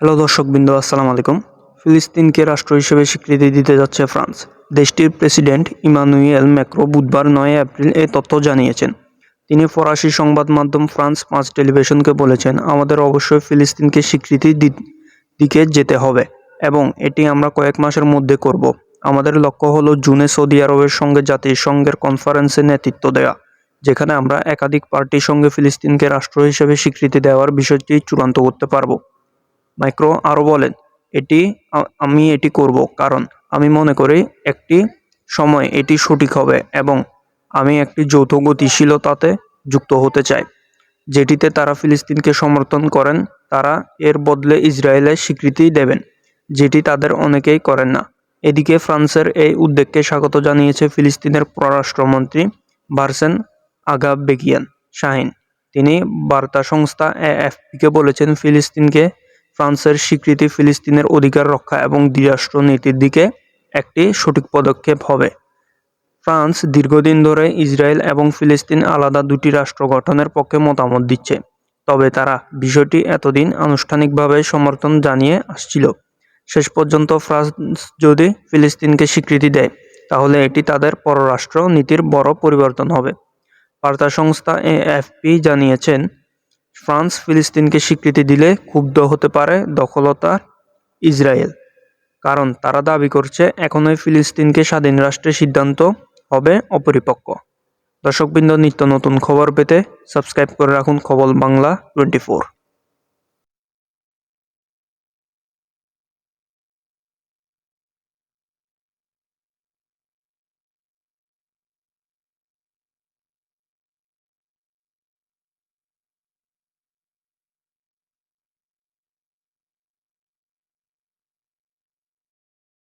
Hello দর্শক দর্শকবৃন্দ আসসালামু আলাইকুম। ফিলিস্তিনকে রাষ্ট্র হিসেবে স্বীকৃতি দিতে যাচ্ছে ফ্রান্স। দেশটির প্রেসিডেন্ট ইমানুয়েল ম্যাক্রো বুধবার নয় এপ্রিল এ তথ্য জানিয়েছেন। তিনি ফরাসি সংবাদ মাধ্যম ফ্রান্স পাঁচ টেলিভিশনকে বলেছেন, আমাদের অবশ্যই ফিলিস্তিনকে স্বীকৃতি দিকে যেতে হবে এবং এটি আমরা কয়েক মাসের মধ্যে করব। আমাদের লক্ষ্য হলো জুনে সৌদি আরবের সঙ্গে জাতিসংঘের কনফারেন্সে নেতৃত্ব দেওয়া যেখানে আমরা একাধিক পার্টির সঙ্গে ফিলিস্তিনকে রাষ্ট্র হিসেবে স্বীকৃতি দেওয়ার বিষয়টি চূড়ান্ত করতে পারব। মাইক্রো আরও বলেন, এটি আমি এটি করব কারণ আমি মনে করি একটি সময় এটি সঠিক হবে এবং আমি একটি যৌথ গতিশীলতাতে যুক্ত হতে চাই। যেটিতে তারা ফিলিস্তিনকে সমর্থন করেন, তারা এর বদলে ইসরায়েলের স্বীকৃতি দেবেন, যেটি তাদের অনেকেই করেন না। এদিকে ফ্রান্সের এই উদ্যোগকে স্বাগত জানিয়েছে ফিলিস্তিনের পররাষ্ট্রমন্ত্রী বার্সেন আগা বেগিয়ান শাহিন। তিনি বার্তা সংস্থা এএফপিকে বলেছেন, ফিলিস্তিনকে ফ্রান্সের স্বীকৃতি ফিলিস্তিনের অধিকার রক্ষা এবং দ্বিরাষ্ট্র নীতির দিকে একটি সঠিক পদক্ষেপ হবে। ফ্রান্স দীর্ঘদিন ধরে ইসরায়েল এবং ফিলিস্তিন আলাদা দুটি রাষ্ট্র গঠনের পক্ষে মতামত দিচ্ছে, তবে তারা বিষয়টি এতদিন আনুষ্ঠানিকভাবে সমর্থন জানিয়ে আসছিল। শেষ পর্যন্ত ফ্রান্স যদি ফিলিস্তিনকে স্বীকৃতি দেয়, তাহলে এটি তাদের পররাষ্ট্র নীতির বড় পরিবর্তন হবে। বার্তা সংস্থা এএফপি জানিয়েছেন ফ্রান্স ফিলিস্তিনকে স্বীকৃতি দিলে ক্ষুব্ধ হতে পারে দখলতার ইসরায়েল, কারণ তারা দাবি করছে এখনই ফিলিস্তিনকে স্বাধীন রাষ্ট্রের সিদ্ধান্ত হবে অপরিপক্ক। দর্শকবৃন্দ, নিত্য নতুন খবর পেতে সাবস্ক্রাইব করে রাখুন খবর বাংলা টোয়েন্টি